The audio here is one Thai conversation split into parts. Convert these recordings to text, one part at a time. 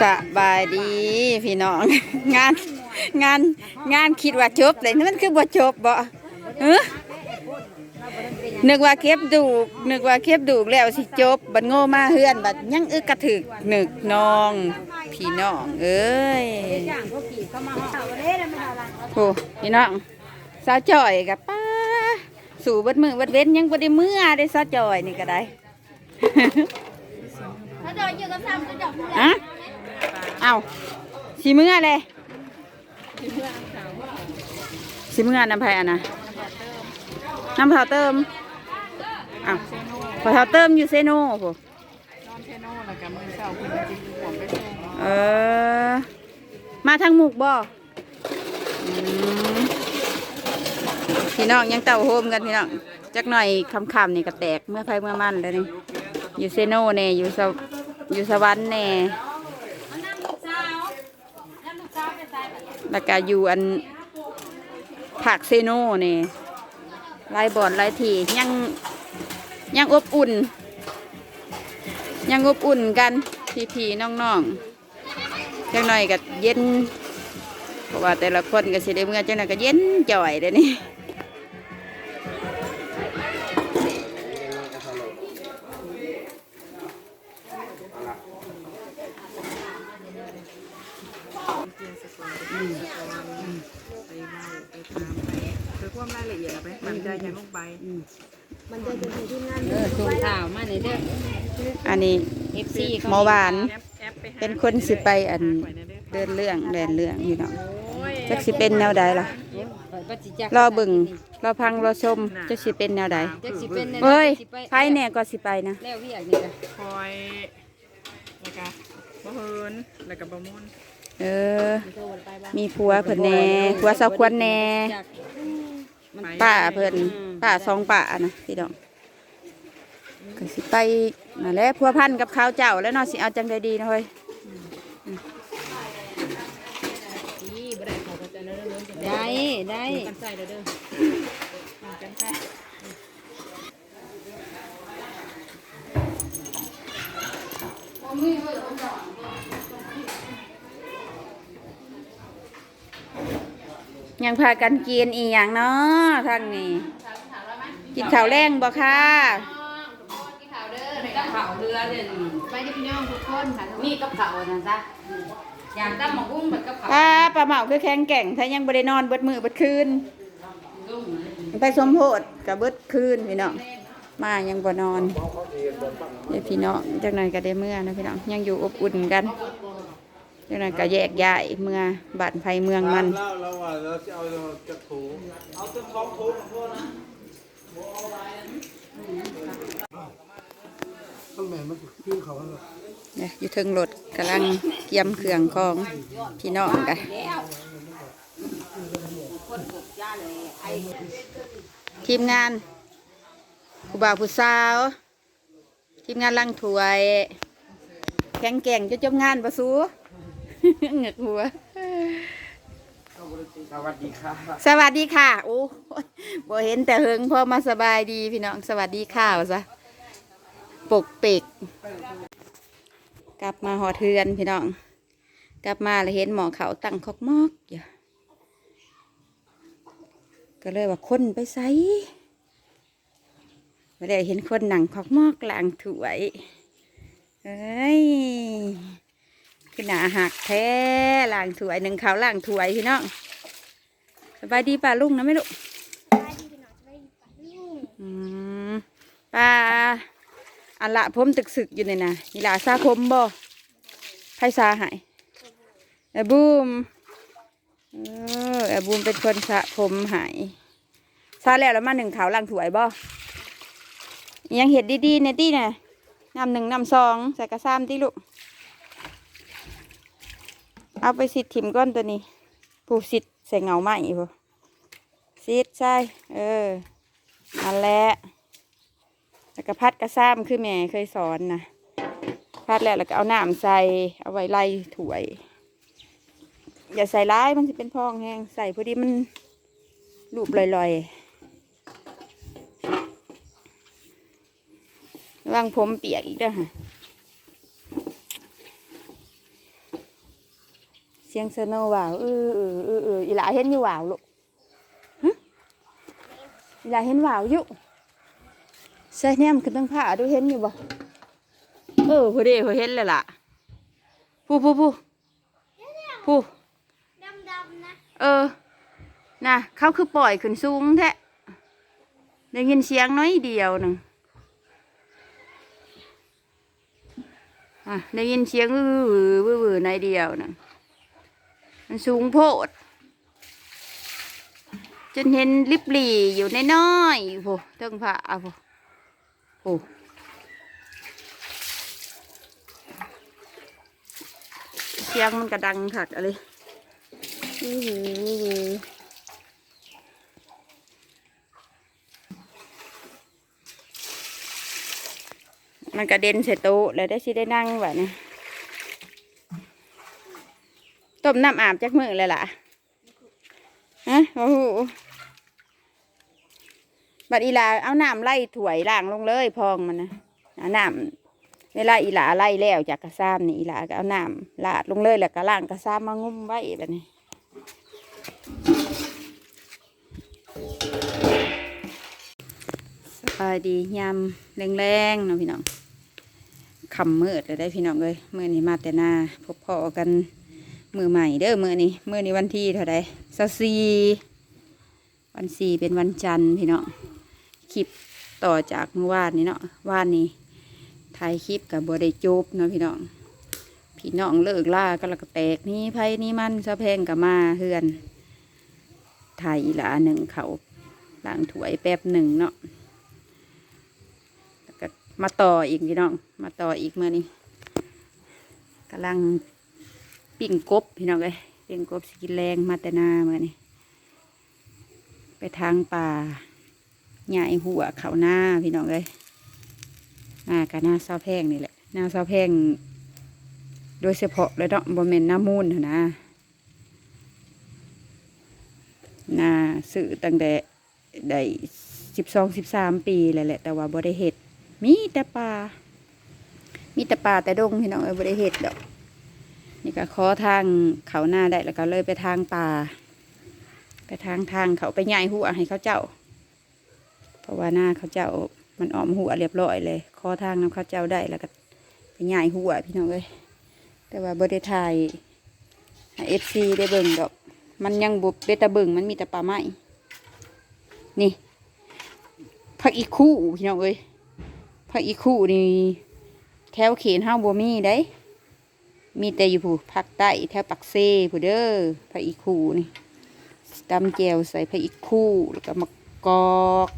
สบายดีพี่น้อง งานงานงานคิดว่าจบเลยมันคือบ่จบบ่เออนึกว่าเก็บดูกนึกว่าเก็บดูกแล้วสิจบ บัดโง่มาเฮือน บัดยังอึกกระถึกนึกน้อง พี่น้อง เอ้ยโอ้พี่น้องสาวจ่อยกับป้า สู่เบัดมือเบัดเว้นยังบ่ได้เมื่อได้สาวจ่อยนี่ก็ได้ถ้าเดินอยู่กับซ้ำจะจับมืออะ เอาสีเมื่อเลยสีเมื่อน้ำไผ่อะนะน้ำเผาเติมอาพอเผาเติมอยู่เซโน่โหนอนเทโน่แล้วก็มือเช้าคุณจิกหัวไปส่งเออ มาทางหมุกบ่พี่น้องยังเต่าโฮมกันพี่น้องจักหน่อยคำคำๆนี่ก็แตกเมื่อไฟเมื่อมันเลยนี่อยู่เซโน่เน่อยู่สวอยู่สวรรค์เน่ แล้วก็อยู่อันผักเซโน่นี่ลายบอดลายทียังยังอบอุ่น ยังอบอุ่นกันพี่พี่ๆน้องๆจังหน่อยก็เย็น เพราะว่าแต่ละคนก็สิได้เมื่อจังหน่อยก็เย็นจ่อยเลยนี่ ไปไปตามไปคือความรายละเอียดไปมันใจยังลงไปเออส่งข่าวมาในเด้ออันนี้ FC หมอหวาน เป็นคนสิไปอันเดินเรื่องแดนเรื่องอยู่เนาะจักสิเป็นแนวใดล่ะ รอเบึงรอพังรอชมจักสิเป็นแนวใดจักสิเป็นแนวเฮ้ยสิไปไพ่แน่ก็สิไปนะแล้วเวียกนี่ก็คอยแล้วก็บ่เฮินแล้วก็บ่มุน เออ มีผัวเพิ่นแหน่ผัวสาวควรแหน่ป้าเพิ่นป้าสองป้านะพี่น้องก็สิไปนั่นแหละพัวพันกับข้าวเจ้าแล้วเนาะสิเอาจังใดดีนะเฮ้ยนี่บ่ได้ขอเขาจแล้วเด้อได้ได้ กันใส่เด้อเด้อกันใส่ ยังพากันกินอีหยังเนาะทางนี้ กินข้าวแรงบ่ค่ะกับเขาเรือเด่นไปที่พี่น้องทุกคนค่ะมีกับเขานะจ๊ะอยากตั้มหมกบุ้งเหมือนกับเขาป้าปลาเหมาคือแข็งแกร่งถ้ายังบ่ได้นอนเบิดมือเบิดคืนไปสมโพธกับเบิดคืนพี่น้องมายังบ่นอนเดี๋ยวพี่น้องจักหน่อยก็ได้เมื่อนะพี่น้องยังอยู่อบอุ่นกัน จักหน่อยก็แยกย้ายเมื่อบ้านไผเมืองมันเล่าแล้วว่าเราจะเอาจากถูเอาจากท้องถูของพ่อนะต้องแม่มันขึ้นเขาแล้วเนี่ยอยู่เทึงรถกำลังเกียมเครื่องของพี่น้องกันทีมงานผู้บ่าวผู้สาว ทีมงานลังถวย แข็งแก่งจะจบงานปะสู เหงือกหัว สวัสดีค่ะสวัสดีค่ะ โอ้ยบ่เห็นแต่เฮิงพอมาสบายดีพี่น้อง สวัสดีค่ะวะซะปกปิกกลับมาหอเทือนพี่น้อง กลับมาแล้วเห็นหมอเขาตั้งคอกมอกอยู่ก็เลยว่าคนไปใส่ไม่ได้เห็นคนหนังคอกมอกกลางถวยเอ้ย คือหนาหักแท้ล่างถวยหนึ่งเขาวล่างถวยพี่น้องสบายดีป่าลุงนะไม่ลูกอืมป้าอันละผมตึกสึกอยู่นี่นะนี่ลาซาผมบ่ไพซาหายแอบบูมเออแอบบูมเป็นคนสระผมหายซาแล้วแล้วมาหนึ่งขาวล่างถวยบ่ยังเห็ดดีๆเนี่ยตี้เนี่ยนำหนึ่งนำสองใส่กระซ้ำที่ลูก เอาไปสิถิ่มก้อนตัวนี้ ผู้สิทธิ์ใส่เงาไหมผู้สิทธิ์ใช่เออนั่นแหละแล้วก็พัดกระซ้ำคือแม่เคยสอนนะพัดแล้วแล้วก็เอาน้ำใส่เอาไว้ไล่ถวย อย่าใส่ร้ายมันจะเป็นพองแห้งใส่พอดีมันรูปลอยๆวังผมเปียกอีกด้อค่ะ สียงสโนว์ว่าวเออเออเออเอออีหลาเห็นอยู่ว่าวลูกฮะอีหลาเห็นว่าวอยู่ใช่เนี่ยมันคือตั้งผ้าดูเห็นอยู่บ่เออพอดีพอเห็นเลยล่ะผู้ผู้ผู้ผู้ดำดำๆนะเออน่ะเขาคือปล่อยขึ้นสูงแท้ได้ยินเสียงน้อยเดียวหนึ่งอะได้ยินเสียงวื้อวื้อวื้อวื้อในอยเดียวหนึ่ง มันสูงโพด จนเห็นลิบหลีอยู่ในน้อยๆโผเทิงผ้าโผโอ้เสียงมันกระดังขัดอะไรอื้อหืออื้อหือมันกระเด็นใส่โต๊ะแล้วได้สิได้นั่งแบบนี้ ต้มน้ำอาบจากมือเลยล่ะฮะโอ้โหบัดอีลาเอาน้ำไล่ถวยล่างลงเลยพองมันนะเอาน้ำเวลาอีลาไล่แล้วจากกระซ้ำนี่อีลาก็เอาน้ำลาดลงเลยแล้วก็ล่างกระซ้ำมางุ้มไว้แบบนี้สบายดียามแรงๆเนาะพี่น้องคำมืดเลยได้พี่น้องเลยเมื่อนี้มาแต่หน้าพบพอกัน มือใหม่เด้อมือนี้มือนี้วันที่เท่าไรสสีวันสี่เป็นวันจันทร์พี่เน้องคลิปต่อจากเมื่อวานนี้เนาะวานนี้ถ่ายคลิปกับบได้จบเนาะพี่น้องพี่น้องเลิกล่าก็แล้วก็แตกนี่ไพ่นี่มันสะแพงกับมาเฮือนถ่ายอีหลาหนึ่งเขาล้างถ้วยแป๊บหนึ่งเนาะแล้วก็มาต่ออีกพี่น้อง มาต่ออีกเมื่อนี้กำลัง ปิ้งกบพี่น้องเลยปิ้งกบสกินแรงมาแต่นาเมื่อนี้ไปทางป่าใหญ่หัวเขาหน้าพี่น้องเลยหน้ากับหน้าเศร้าแพงนี่แหละหน้าเศร้าแพงโดยเฉพาะเลยเนาะบมเมนหน้ามูนนนะน่าซื้อตั้งแต่ได้สิบสองสิบสามปีแล้วแหละ แต่ว่าบ่ได้เห็ดมีแต่ปลามีแต่ปลาแต่ดงพี่น้องเอ้ยบ่ได้เห็ดดอก นี่ก็ขอทางเขาหน้าได้แล้วก็เลยไปทางป่า ไปทางทางเขาไปใหญ่หัวให้เขาเจ้า เพราะว่าหน้าเขาเจ้ามันออมหัวเรียบร้อยเลยขอทางน้ำเขาเจ้าได้แล้วก็ไปใหญ่หัวพี่น้องเอ้ยแต่ว่าบ่ได้ถ่ายเอฟซีได้เบิ่งดอก มันยังบุบเดแตะเบิ่งมันมีแต่ปลาไม้นี่ผักอีคู่พี่น้องเอ้ยผักอีคู่นี่แถวเขนห้าบัวมีได้ มีแต่อยู่ผู้ภาคใต้แถวปักเซ่ผู้เด้อผักอีคูนี่ตำแจวใส่ผักอีคู่แล้วก็มะกอก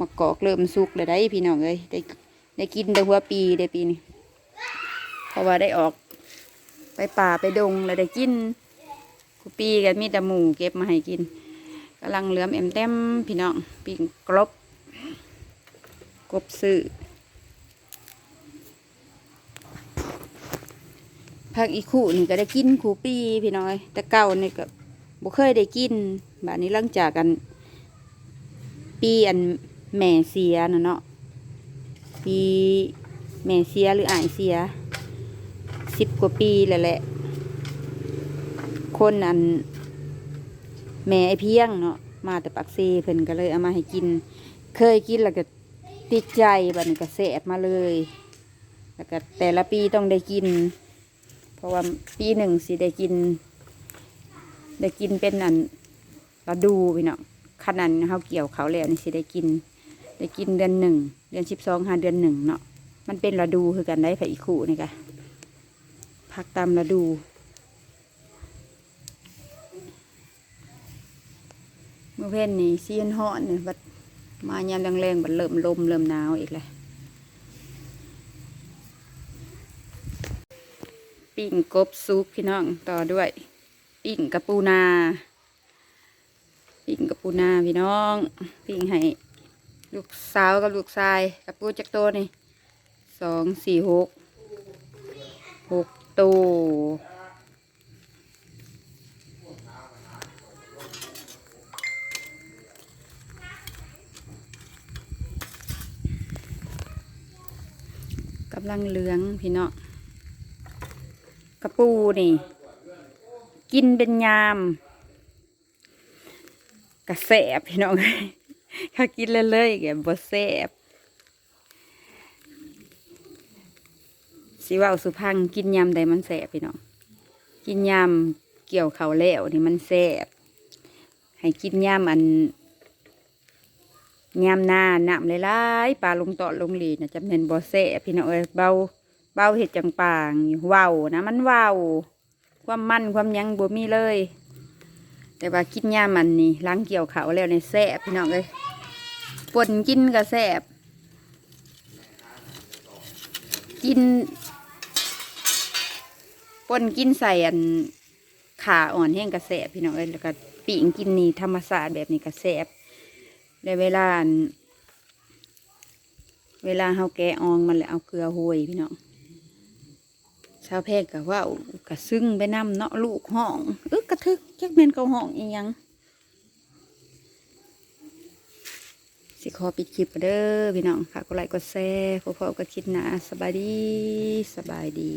มะกอกเริ่มสุกเลยได้พี่น้องเอ้ยได้ได้กินแต่หัวปีได้ปีนี้เพราะว่าได้ออกไปป่าไปดงแล้วได้กินกูปีกันมีแต่หมูเก็บมาให้กินกำลังเหลือมเอ็มเต็มพี่น้องปิ่งกรบกบซื้อ ผักอีคู่นี่ก็ได้กินคูปีพี่น้อย แต่เก่านี่ก็บ่เคยได้กินบาดนี้หลังจากกัน ปีอันแม่เสียนะเนาะปีแม่เสียหรืออายเสียสิบกว่าปีแล้วแหละ คนอัน แม่ไอเพียงเนาะมาแต่ปักซีเพิ่นก็เลยเอามาให้กิน เคยกินแล้วก็ติดใจบัดนี้ก็แสบมาเลย แล้วก็แต่ละปีต้องได้กิน ราะว่าปีหนึ่งสิได้กิน ได้กินเป็นอันฤดูพี่เนาะขนาดเขาเกี่ยวเขาแล้วนี่สิได้กิน ได้กินเดือนหนึ่งเดือนสิบสองหาเดือนหนึ่งเนาะมันเป็นฤดูคือกันได้ผักอีคู่นี่ค่ะผักตามฤดูเมื่อเพนนี่เซียนฮ้อนเนี่ยบัดมายามแรงๆบัดเริ่มลมเริ่มหนาวอีกเลย ปิ้งกบซุปพี่น้องต่อด้วย ปิ้งกระปูนา ปิ้งกระปูนาพี่น้อง ปิ้งให้ลูกสาวกับลูกชายกระปูจักโตวนี่สองสี่หกหกตัวกำลังเหลืองพี่เนาะ กระปูนี่ กินเป็นยาม กระแสบพี่น้องเขากินเรื่อยๆแกบ่แสบสิว่าสุพังกินยำใดมันแสบพี่น้องกินยำเกี่ยวเขาวแล้วนี่มันแสบให้กินยำอันยำหน้าน้ำหลายๆปลาลงต่อลงหลีนะจะเป็นบ่แสบพี่น้องเอ้ยเบา เบาเห็ดจังปางเว้านะ มันเว้าความมันความยังบ่มีเลย แต่ว่ากินยามันนี่ล้างเกี่ยวเขาวแล้วในแซ่บพี่น้องเลยปนกินก็แซ่บกินปนกินใส่อันขาอ่อนแห้งกระแสบพี่น้องเอ้ยแล้วก็ปีงกินนี่ธรรมศาสตร์แบบนี้กระแสบได้เวลาเวลาเฮาแกะอองมันแล้วเอาเกลือโหยพี่น้องาวแพรกกะว่ากะซึ้งไปนำเนาะลูกห้องอึกกระทึกจักแมนเกาห้องอีหยังสิขอปิดคลิปเด้อพี่น้องค่ะกดไลค์กดแชร์พอๆก็คิดนะสบายดีสบายดี